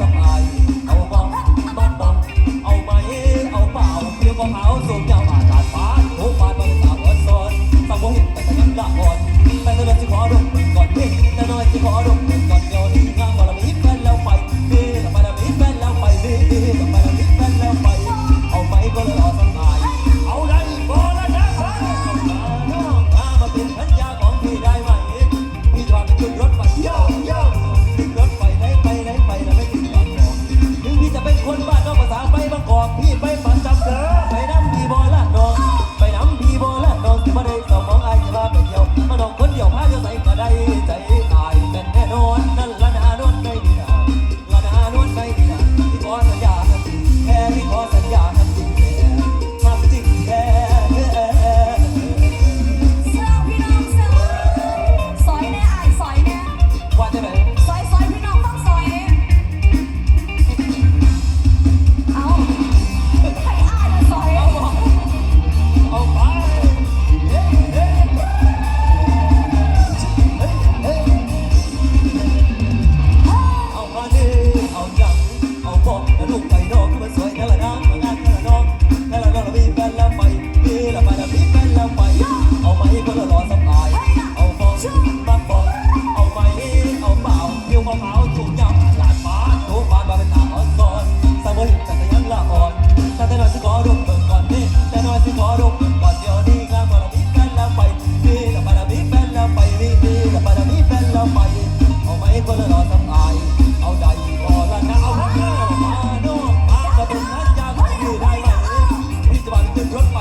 ต้องอายเอาบ้องบ้องบ้องเอาไหมเอาเปล่าเดี๋อวก็เผาสูงใจ ไปเพื่อรอสบายเอาฟองบ้านอเอาไปเอาเปล่าเที่วมะพร้าวจุ่มยำาดฟ้าโน้บ้านมาเป็นหาอ่อนก่อนสาวหินแต่ยังละอ่อนแต่น้อยสิขอรุมเบิกก่อนนี่แต่น้อยสิขอรุมก่อนเดียวนี้กลางมเราไปเรามาเราไปเรามาเราไปเอาไปเพื่อรอสบายเอาใจพอละนเอาเปมาโน้มาเป็นนักยามที่ได้ไหมที่จะมาขึ้นรถไป